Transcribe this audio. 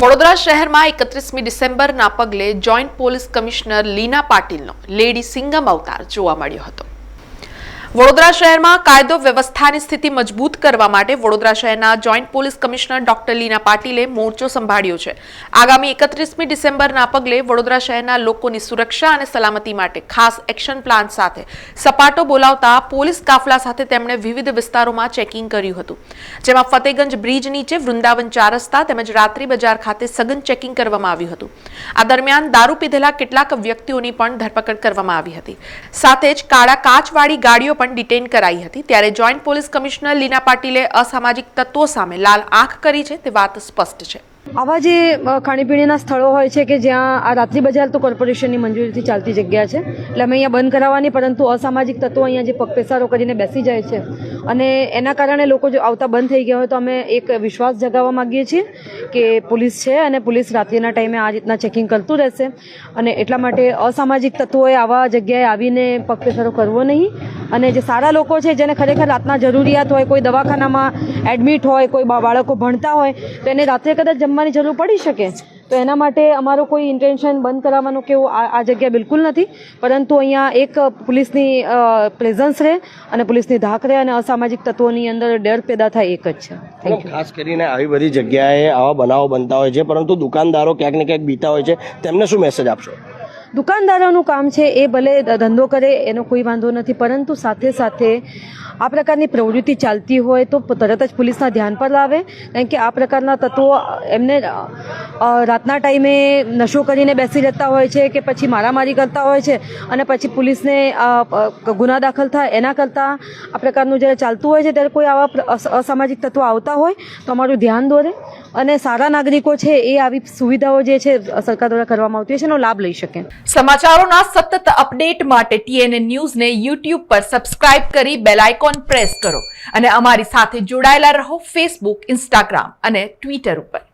વડોદરા શહેરમાં એકત્રીસમી ડિસેમ્બરના પગલે જોઈન્ટ પોલીસ કમિશનર લીના પાટીલનો લેડી સિંગમ અવતાર જોવા મળ્યો હતો. વડોદરા શહેરમાં કાયદો વ્યવસ્થાની સ્થિતિ મજબૂત કરવા માટે વડોદરા શહેરના joint police commissioner doctor Leena પાટીલે મોરચો સંભાળ્યો છે. આગામી એકત્રીસમી ડિસેમ્બરના પગલે વડોદરા શહેરના લોકોની સુરક્ષા અને સલામતી માટે ખાસ એક્શન પ્લાન સાથે સપાટો બોલાવતા પોલીસ કાફલા સાથે તેમણે વિવિધ વિસ્તારોમાં ચેકિંગ કર્યું હતું. જેમાં ફતેગંજ બ્રિજ નીચે વૃંદાવન ચાર રસ્તા તેમજ રાત્રિ બજાર ખાતે સઘન ચેકિંગ કરવામાં આવ્યું હતું. આ દરમિયાન દારૂ પીધેલા કેટલાક વ્યક્તિઓની પણ ધરપકડ કરવામાં આવી હતી. સાથે જ કાળા કાચવાળી ગાડીઓ પણ ડિટેન કરાઈ હતી. ત્યારે જોઈન્ટ પોલીસ કમિશનર લીના પાટીલે અસામાજિક તત્વો સામે લાલ આંખ કરી છે. તે વાત સ્પષ્ટ છે. આવા જે ખાણીપીણીના સ્થળો હોય છે કે જ્યાં આ રાત્રિ બજાર તો કોર્પોરેશનની મંજૂરીથી ચાલતી જગ્યા છે. એટલે અમે અહીંયા બંધ કરાવવાની, પરંતુ અસામાજિક તત્વો અહીંયા જે પગપેસારો કરીને બેસી જાય છે અને એના કારણે લોકો જો આવતા બંધ થઈ ગયા હોય તો અમે એક વિશ્વાસ જગાવવા માગીએ છીએ કે પોલીસ છે અને પોલીસ રાત્રિના ટાઈમે આ રીતના ચેકિંગ કરતું રહેશે. અને એટલા માટે અસામાજિક તત્વોએ આવા જગ્યાએ આવીને પગપેસારો કરવો નહીં. અને જે સારા લોકો છે જેને ખરેખર રાતના જરૂરિયાત હોય, કોઈ દવાખાનામાં એડમિટ હોય, કોઈ બાળકો ભણતા હોય, તો એને રાત્રે કદાચ જમવાની જરૂર પડી શકે. તો એના માટે અમારો કોઈ ઇન્ટેન્શન બંધ કરાવવાનું કે એવું આ આ જગ્યા બિલકુલ નથી. પરંતુ અહીંયા એક પોલીસની પ્રેઝન્સ રહે અને પોલીસની ધાક રહે અને અસામાજિક તત્વોની અંદર ડર પેદા થાય એક જ છે. ખાસ કરીને આવી બધી જગ્યાએ આવા બનાવો બનતા હોય છે, પરંતુ દુકાનદારો ક્યાંક ને ક્યાંક બીતા હોય છે. તેમને શું મેસેજ આપશો? દુકાનદારોનું કામ છે એ ભલે ધંધો કરે, એનો કોઈ વાંધો નથી, પરંતુ સાથે સાથે આ પ્રકારની પ્રવૃત્તિ ચાલતી હોય તો તરત જ પોલીસના ધ્યાન પર લાવે. કારણ કે આ પ્રકારના તત્વો એમને રાતના ટાઈમે નશો કરીને બેસી રહેતા હોય છે કે પછી મારામારી કરતા હોય છે અને પછી પોલીસને ગુના દાખલ થાય, એના કરતાં આ પ્રકારનું જ્યારે ચાલતું હોય છે, ત્યારે કોઈ આવા અસ- અસામાજિક તત્વો આવતા હોય તો અમારું ધ્યાન દોરે. અને સારા નાગરિકો છે એ આવી સુવિધાઓ જે છે સરકાર દ્વારા કરવામાં આવતી છે, એનો લાભ લઈ શકે. સમાચારોના સતત અપડેટ માટે ટીએનએ ન્યૂઝને યુટ્યુબ પર સબસ્ક્રાઇબ કરી બેલ આઇકોન પ્રેસ કરો. અને અમારી સાથે જોડાયેલા રહો ફેસબુક, ઇન્સ્ટાગ્રામ અને ટ્વિટર ઉપર.